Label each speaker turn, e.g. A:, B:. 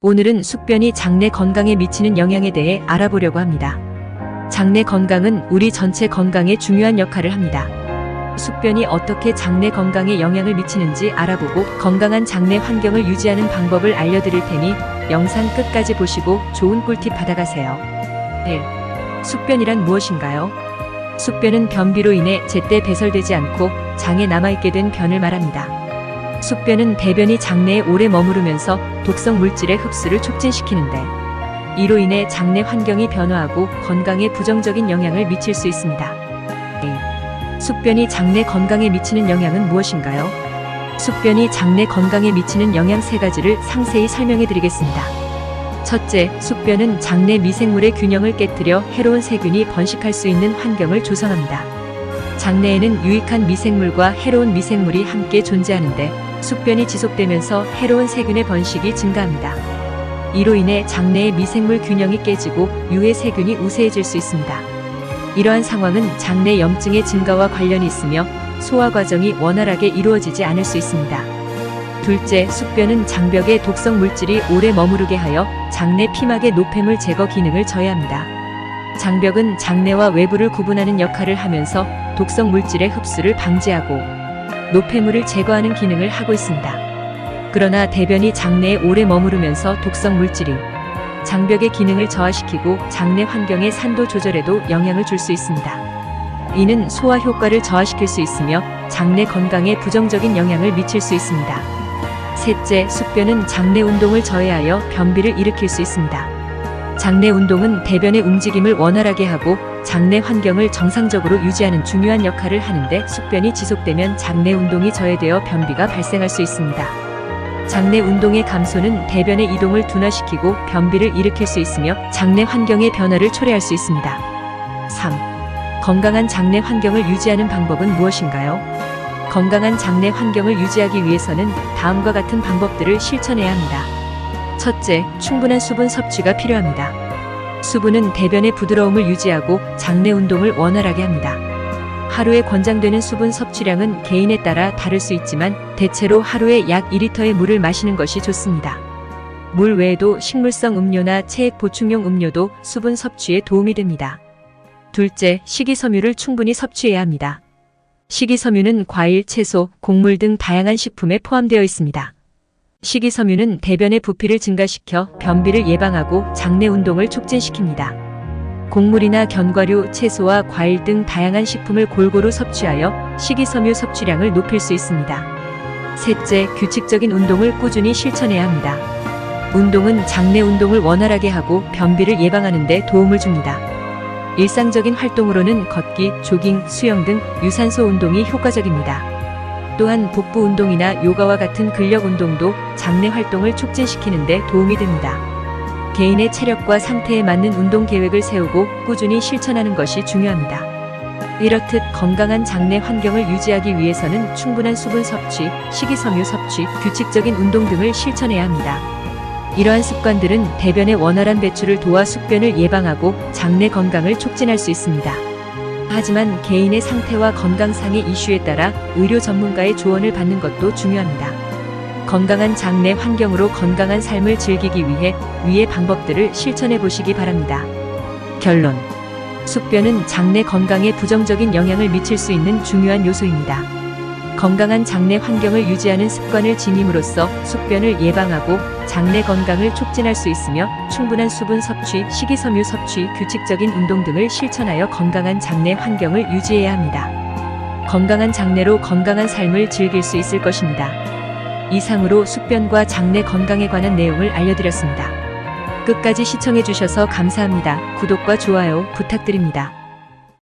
A: 오늘은 숙변이 장내 건강에 미치는 영향에 대해 알아보려고 합니다. 장내 건강은 우리 전체 건강에 중요한 역할을 합니다. 숙변이 어떻게 장내 건강에 영향을 미치는지 알아보고 건강한 장내 환경을 유지하는 방법을 알려드릴 테니 영상 끝까지 보시고 좋은 꿀팁 받아가세요. 1. 숙변이란 무엇인가요? 숙변은 변비로 인해 제때 배설되지 않고 장에 남아있게 된 변을 말합니다. 숙변은 대변이 장내에 오래 머무르면서 독성 물질의 흡수를 촉진시키는데 이로 인해 장내 환경이 변화하고 건강에 부정적인 영향을 미칠 수 있습니다. 2. 숙변이 장내 건강에 미치는 영향은 무엇인가요? 숙변이 장내 건강에 미치는 영향 세 가지를 상세히 설명해 드리겠습니다. 첫째, 숙변은 장내 미생물의 균형을 깨뜨려 해로운 세균이 번식할 수 있는 환경을 조성합니다. 장내에는 유익한 미생물과 해로운 미생물이 함께 존재하는데 숙변이 지속되면서 해로운 세균의 번식이 증가합니다. 이로 인해 장내의 미생물 균형이 깨지고 유해 세균이 우세해질 수 있습니다. 이러한 상황은 장내 염증의 증가와 관련이 있으며 소화 과정이 원활하게 이루어지지 않을 수 있습니다. 둘째, 숙변은 장벽에 독성 물질이 오래 머무르게 하여 장내 피막의 노폐물 제거 기능을 저해합니다. 장벽은 장내와 외부를 구분하는 역할을 하면서 독성 물질의 흡수를 방지하고 노폐물을 제거하는 기능을 하고 있습니다. 그러나 대변이 장내에 오래 머무르면서 독성 물질이 장벽의 기능을 저하시키고 장내 환경의 산도 조절에도 영향을 줄 수 있습니다. 이는 소화 효과를 저하시킬 수 있으며 장내 건강에 부정적인 영향을 미칠 수 있습니다. 셋째, 숙변은 장내 운동을 저해하여 변비를 일으킬 수 있습니다. 장내 운동은 대변의 움직임을 원활하게 하고 장내 환경을 정상적으로 유지하는 중요한 역할을 하는데 숙변이 지속되면 장내 운동이 저해되어 변비가 발생할 수 있습니다. 장내 운동의 감소는 대변의 이동을 둔화시키고 변비를 일으킬 수 있으며 장내 환경의 변화를 초래할 수 있습니다. 3. 건강한 장내 환경을 유지하는 방법은 무엇인가요? 건강한 장내 환경을 유지하기 위해서는 다음과 같은 방법들을 실천해야 합니다. 첫째, 충분한 수분 섭취가 필요합니다. 수분은 대변의 부드러움을 유지하고 장내 운동을 원활하게 합니다. 하루에 권장되는 수분 섭취량은 개인에 따라 다를 수 있지만 대체로 하루에 약 2리터의 물을 마시는 것이 좋습니다. 물 외에도 식물성 음료나 체액 보충용 음료도 수분 섭취에 도움이 됩니다. 둘째, 식이섬유를 충분히 섭취해야 합니다. 식이섬유는 과일, 채소, 곡물 등 다양한 식품에 포함되어 있습니다. 식이섬유는 대변의 부피를 증가시켜 변비를 예방하고 장내 운동을 촉진시킵니다. 곡물이나 견과류, 채소와 과일 등 다양한 식품을 골고루 섭취하여 식이섬유 섭취량을 높일 수 있습니다. 셋째, 규칙적인 운동을 꾸준히 실천해야 합니다. 운동은 장내 운동을 원활하게 하고 변비를 예방하는 데 도움을 줍니다. 일상적인 활동으로는 걷기, 조깅, 수영 등 유산소 운동이 효과적입니다. 또한 복부 운동이나 요가와 같은 근력 운동도 장내 활동을 촉진시키는 데 도움이 됩니다. 개인의 체력과 상태에 맞는 운동 계획을 세우고 꾸준히 실천하는 것이 중요합니다. 이렇듯 건강한 장내 환경을 유지하기 위해서는 충분한 수분 섭취, 식이섬유 섭취, 규칙적인 운동 등을 실천해야 합니다. 이러한 습관들은 대변의 원활한 배출을 도와 숙변을 예방하고 장내 건강을 촉진할 수 있습니다. 하지만 개인의 상태와 건강상의 이슈에 따라 의료 전문가의 조언을 받는 것도 중요합니다. 건강한 장내 환경으로 건강한 삶을 즐기기 위해 위의 방법들을 실천해 보시기 바랍니다. 결론. 숙변은 장내 건강에 부정적인 영향을 미칠 수 있는 중요한 요소입니다. 건강한 장내 환경을 유지하는 습관을 지님으로써 숙변을 예방하고 장내 건강을 촉진할 수 있으며 충분한 수분 섭취, 식이섬유 섭취, 규칙적인 운동 등을 실천하여 건강한 장내 환경을 유지해야 합니다. 건강한 장내로 건강한 삶을 즐길 수 있을 것입니다. 이상으로 숙변과 장내 건강에 관한 내용을 알려드렸습니다. 끝까지 시청해주셔서 감사합니다. 구독과 좋아요 부탁드립니다.